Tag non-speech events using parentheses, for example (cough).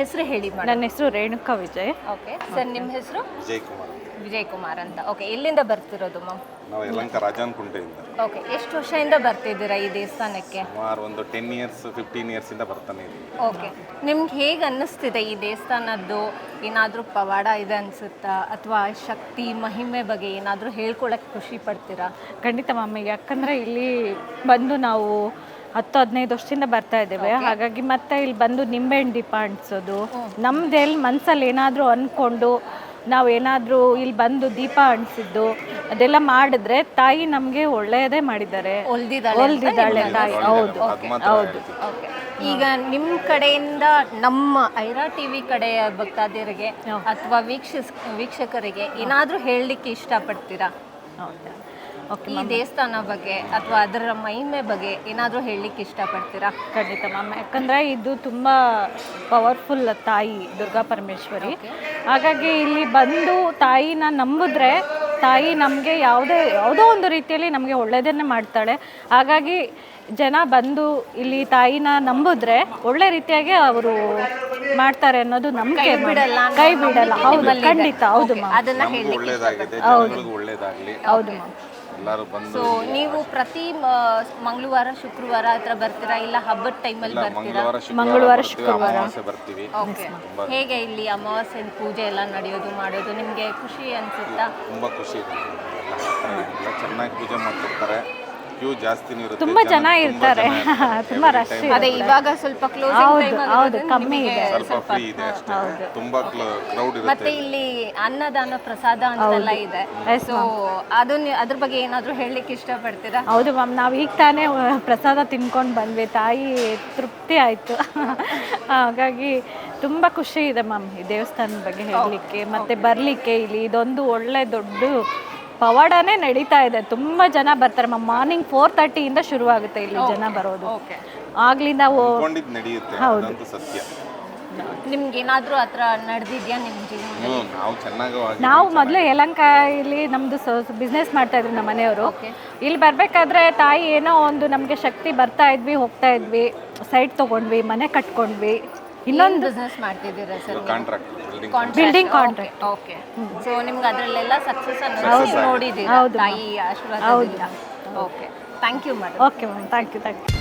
ಹೆಸರು ಹೇಳಿ ಮೇಡಮ್ ನನ್ನ ಹೆಸರು ರೇಣುಕಾ ವಿಜಯ್. ಓಕೆ ಸರ್ ನಿಮ್ಮ ಹೆಸರು? ವಿಜಯ್ ಕುಮಾರ್ ವಿಜಯ್ ಕುಮಾರ್ ಅಂತ. ಓಕೆ ಎಲ್ಲಿಂದ ಬರ್ತಿರೋದು ಮ್ಯಾಮ್ ನಾವು ಯಲಂಕ ರಾಜಾನ್ ಕುಂಟೆಯಿಂದ ಓಕೆ ಎಷ್ಟು ವರ್ಷದಿಂದ ಬರ್ತಿದ್ದೀರಾ ಈ ದೇವಸ್ಥಾನಕ್ಕೆ? ಸುಮಾರು ಒಂದು ಟೆನ್ ಇಯರ್ಸ್ ಫಿಫ್ಟೀನ್ ಇಂದ ಬರ್ತಾನೆ ಇದ್ದೀವಿ ಓಕೆ ನಿಮ್ಗೆ ಹೇಗೆ ಅನ್ನಿಸ್ತಿದೆ ಈ ದೇವಸ್ಥಾನದ್ದು? ಏನಾದರೂ ಪವಾಡ ಇದೆ ಅನ್ಸುತ್ತಾ? ಅಥವಾ ಶಕ್ತಿ ಮಹಿಮೆ ಬಗ್ಗೆ ಏನಾದರೂ ಹೇಳ್ಕೊಳಕ್ಕೆ ಖುಷಿ ಪಡ್ತೀರಾ? ಖಂಡಿತ ಮಮ್ಮಿ ಯಾಕಂದ್ರೆ ಇಲ್ಲಿ ಬಂದು ನಾವು ಹತ್ತು ಹದಿನೈದು ವರ್ಷದಿಂದ ಬರ್ತಾ ಇದ್ದೇವೆ. ಹಾಗಾಗಿ ಮತ್ತೆ ಇಲ್ಲಿ ಬಂದು ನಿಂಬೆಹಣ್ಣು ದೀಪ ಅಂಟಿಸೋದು ನಮ್ದೆಲ್ಲಿ ಮನಸ್ಸಲ್ಲಿ ಏನಾದರೂ ಅಂದ್ಕೊಂಡು ನಾವು ಏನಾದರೂ ಇಲ್ಲಿ ಬಂದು ದೀಪ ಅಂಟಿಸಿದ್ದು ಅದೆಲ್ಲ ಮಾಡಿದ್ರೆ ತಾಯಿ ನಮಗೆ ಒಳ್ಳೆಯದೇ ಮಾಡಿದ್ದಾರೆ. ತಾಯಿ. ಹೌದು. ಓಕೆ. ಈಗ ನಿಮ್ಮ ಕಡೆಯಿಂದ ನಮ್ಮ ಐರಾ ಟಿವಿ ಕಡೆಯ ಭಕ್ತಾದಿಯರಿಗೆ ಅಥವಾ ವೀಕ್ಷಿಸ್ ವೀಕ್ಷಕರಿಗೆ ಏನಾದರೂ ಹೇಳಲಿಕ್ಕೆ ಇಷ್ಟಪಡ್ತೀರಾ? ಹೌದಾ? ಓಕೆ ಈ ದೇವಸ್ಥಾನ ಬಗ್ಗೆ ಅಥವಾ ಅದರ ಮಹಿಮೆ ಬಗ್ಗೆ ಏನಾದರೂ ಹೇಳಲಿಕ್ಕೆ ಇಷ್ಟಪಡ್ತೀರಾ? ಖಂಡಿತ ಮ್ಯಾಮ್. ಯಾಕಂದರೆ ಇದು ತುಂಬ ಪವರ್ಫುಲ್ ತಾಯಿ ದುರ್ಗಾ ಪರಮೇಶ್ವರಿ. ಹಾಗಾಗಿ ಇಲ್ಲಿ ಬಂದು ತಾಯಿನ ನಂಬಿದ್ರೆ ತಾಯಿ ನಮಗೆ ಯಾವುದೇ ಯಾವುದೋ ಒಂದು ರೀತಿಯಲ್ಲಿ ನಮಗೆ ಒಳ್ಳೆಯದನ್ನೇ ಮಾಡ್ತಾಳೆ. ಹಾಗಾಗಿ ಜನ ಬಂದು ಇಲ್ಲಿ ತಾಯಿನ ನಂಬಿದ್ರೆ ಒಳ್ಳೆ ರೀತಿಯಾಗಿ ಅವರು ಮಾಡ್ತಾರೆ ಅನ್ನೋದು ನಂಬಿಕೆ ಬಿಡಲ್ಲ ಕೈ ಬಿಡಲ್ಲ. ಹೌದು ಖಂಡಿತ. ಹೌದು ಮ್ಯಾಮ್ ಅದನ್ನ ಒಳ್ಳೇದಾಗಿದೆ. ಒಳ್ಳೇದಾಗ್ಲಿ. ಹೌದು ಮ್ಯಾಮ್ ಎಲ್ಲರೂ ಬಂದು ಸೊ ನೀವು ಪ್ರತಿ ಮಂಗಳವಾರ ಶುಕ್ರವಾರ ಹತ್ರ ಬರ್ತೀರಾ? ಇಲ್ಲ ಹಬ್ಬದ ಟೈಮಲ್ಲಿ ಬರ್ತೀರಾ? ಮಂಗಳವಾರ ಶುಕ್ರವಾರ ಬರ್ತೀವಿ, ಅಮಾವಾಸ್ಯೆ ಬರ್ತೀವಿ. ಓಕೆ ಹೇಗೆ ಇಲ್ಲಿ ಅಮಾವಾಸ್ಯೆ ಪೂಜೆ ಎಲ್ಲ ನಡೆಯೋದು ಮಾಡೋದು? ನಿಮಗೆ ಖುಷಿ ಅನ್ಸುತ್ತಾ? ತುಂಬಾ ಖುಷಿ ಇದೆ. ಎಲ್ಲ ಚೆನ್ನಾಗಿ ಪೂಜೆ ಮಾಡ್ತಿರ್ತಾರೆ. ಕ್ಯೂ ಜಾಸ್ತಿನೂ ಇರುತ್ತೆ. ಜನ ತುಂಬಾ ಇರ್ತಾರೆ. ಜನ ಇರ್ತಾರೆ. (laughs) ತುಂಬಾ ರಶ್ ಅದೇ ಇವಾಗ ಸ್ವಲ್ಪ ಕ್ಲೋಸಿಂಗ್ ಹೌದು, ಟೈಮ್ ಹೌದು, ಕಮ್ಮಿ ಇದೆ. ಸ್ವಲ್ಪ ಫ್ರೀ ಇದೆ ಅಷ್ಟೇ. ತುಂಬಾ ಕ್ರೌಡ್ ಇರುತ್ತೆ. ಮತ್ತೆ ಇಲ್ಲಿ ಅನ್ನದಾನ ಪ್ರಸಾದ ಅಂತೆಲ್ಲ ಇದೆ. ಸೊ ಅದನ್ನ ಅದ್ರ ಬಗ್ಗೆ ಏನಾದರೂ ಹೇಳಲಿಕ್ಕೆ ಇಷ್ಟಪಡ್ತೀರಾ? ಹೌದು ಮ್ಯಾಮ್ ನಾವು ಈಗ ತಾನೇ ಪ್ರಸಾದ ತಿನ್ಕೊಂಡು ಬಂದ್ವಿ. ತಾಯಿ ತೃಪ್ತಿ ಆಯಿತು. (laughs) ಹಾಗಾಗಿ ತುಂಬ ಖುಷಿ ಇದೆ ಮ್ಯಾಮ್ ಈ ದೇವಸ್ಥಾನದ ಬಗ್ಗೆ ಹೇಳಲಿಕ್ಕೆ. ಮತ್ತೆ ಬರಲಿಕ್ಕೆ ಇಲ್ಲಿ ಇದೊಂದು ಒಳ್ಳೆ ದೊಡ್ಡ ಪವಾಡನೇ ನಡೀತಾ ಇದೆ. ತುಂಬ ಜನ ಬರ್ತಾರೆ ಮ್ಯಾಮ್ ಮಾರ್ನಿಂಗ್ ಫೋರ್ ತರ್ಟಿಯಿಂದ ಶುರುವಾಗುತ್ತೆ ಇಲ್ಲಿ ಜನ ಬರೋದು. ಓಕೆ ಆಗ್ಲಿಂದ ಓ ನಿಮ್ಗೆ ಏನಾದರೂ ಆ ನಡೆದಿದ್ಯಾ ನಿಮ್ಮ ಜೀವನ ನಾವು ಚೆನ್ನಾಗಿ ನಾವು ಮೊದಲು ಯಲಂಕ ಇಲ್ಲಿ ನಮ್ಮದು ಬಿಸ್ನೆಸ್ ಮಾಡ್ತಾ ಇದ್ವಿ ನಮ್ಮ ಮನೆಯವರು. ಇಲ್ಲಿ ಬರಬೇಕಾದ್ರೆ ತಾಯಿ ಏನೋ ಒಂದು ನಮಗೆ ಶಕ್ತಿ ಬರ್ತಾ ಇದ್ವಿ ಹೋಗ್ತಾ ಇದ್ವಿ ಸೈಟ್ ತಗೊಂಡ್ವಿ ಮನೆ ಕಟ್ಕೊಂಡ್ವಿ. ಇನ್ನೊಂದು ಬಿಸ್ನೆಸ್ ಮಾಡ್ತಿದ್ದೀರಾ sir contract building Building contract. Okay so ನಿಮ್ಗೆ ಅದರಲ್ಲೆಲ್ಲ ಸಕ್ಸಸ್ ಅನ್ನೋದು ನೋಡಿದ್ದೀರಾ? ತಾಯಿ ಆಶೀರ್ವಾದ okay thank you madam okay ma'am thank you thank you